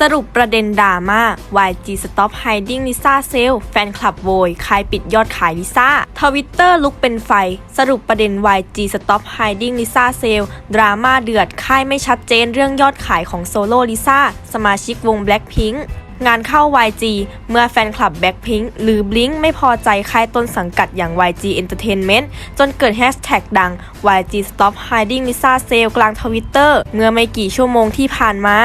สรุปประเด็นดราม่า YG Stop Hiding Lisa Sale แฟนคลับโวยใครปิดยอดขายลิซ่าทวิตเตอร์ลุกเป็นไฟ สรุปประเด็น YG Stop Hiding Lisa Sale ดราม่าเดือดค่ายไม่ชัดเจนเรื่องยอดขายของโซโล่ลิซ่าสมาชิกวง Blackpink งานเข้า YG เมื่อแฟนคลับ Blackpink หรือ Blink ไม่พอใจค่ายต้นสังกัดอย่าง YG Entertainment จนเกิดแฮชแท็กดัง YG Stop Hiding Lisa Sale กลางทวิตเตอร์เมื่อไม่กี่ชั่วโมงที่ผ่านมา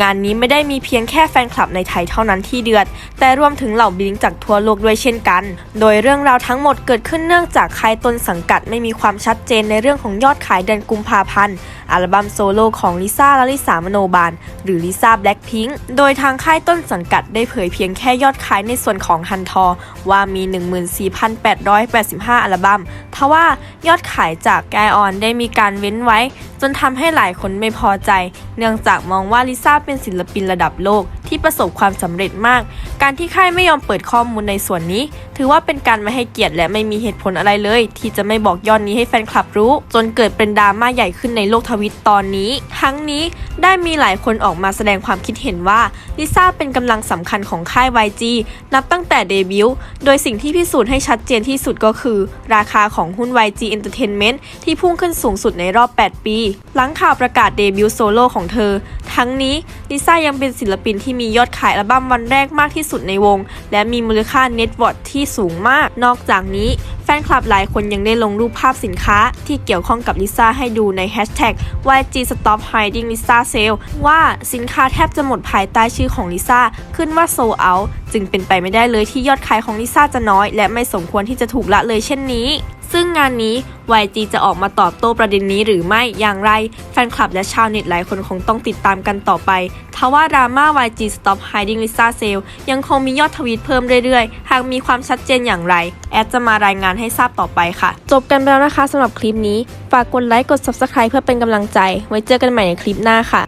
งานนี้ไม่ได้มีเพียงแค่แฟนคลับในไทยเท่านั้นที่เดือด แต่รวมถึงเหล่าบลิงจากทั่วโลกด้วยเช่นกัน โดยเรื่องราวทั้งหมดเกิดขึ้นเนื่องจากค่ายต้นสังกัดไม่มีความชัดเจนในเรื่องของยอดขายเดือนกุมภาพันธ์ อัลบั้มโซโล่ของลิซ่าและลิสามโนบาล หรือลิซ่าแบล็คพิงค์โดยทางค่ายต้นสังกัดได้เผยเพียงแค่ยอดขายในส่วนของฮันทอว่ามี 14,885 อัลบั้มทว่า ยอดขายจากแกออนได้มีการเว้นไว้ จนทำให้หลายคนไม่พอใจ เนื่องจากมองว่าลิซ่าเป็นศิลปินระดับโลกที่ประสบความสำเร็จมาก การที่ค่ายไม่ยอมเปิดข้อมูลในส่วนนี้ ถือว่าเป็นการไม่ให้เกียรติและไม่มีเหตุผลอะไรเลย ที่จะไม่บอกยอดนี้ให้แฟนคลับรู้ จนเกิดเป็นดราม่าใหญ่ขึ้นในโลกทวิตตอนนี้ ทั้งนี้ได้มีหลายคนออกมาแสดงความคิดเห็นว่าลิซ่าเป็นกำลังสำคัญของค่าย YG นับตั้งแต่เดบิวต์โดยสิ่งที่พิสูจน์ให้ชัดเจนที่สุดก็คือ ราคาของหุ้น YG Entertainment ที่พุ่งขึ้นสูงสุดในรอบ 8 ปี หลังข่าวประกาศเดบิวต์โซโล่ของเธอ ทั้งนี้ลิซ่ายังเป็นศิลปินที่มียอดขายอัลบั้มวันแรกมากที่สุดในวง และมีมูลค่าเน็ตวอร์ที่สูงมาก นอกจากนี้แฟนคลับหลายคนยังได้ลงรูปภาพสินค้าที่เกี่ยวข้องกับลิซ่าให้ดูในแฮชแท็ก YG Stop Hiding Lisa Sale ว่าสินค้าแทบจะหมดภายใต้ชื่อของลิซ่าขึ้นว่า Sold Out จึงเป็นไปไม่ได้เลยที่ยอดขายของลิซ่าจะน้อย และไม่สมควรที่จะถูกละเลยเช่นนี้ ซึ่งงานนี้ YG จะออกมาตอบโต้ประเด็นนี้หรือไม่อย่างไร แฟนคลับและชาวเน็ตหลายคนคงต้องติดตามกันต่อไปทว่าดราม่า YG Stop Hiding Lisa Sale ยังคงมียอดทวีตเพิ่มเรื่อยๆ หากมีความชัดเจนอย่างไร แอดจะมารายงานให้ทราบต่อไปค่ะ จบกันแล้วนะคะสำหรับคลิปนี้ ฝากกดไลค์กด Subscribe เพื่อเป็นกำลังใจ ไว้เจอกันใหม่ในคลิปหน้าค่ะ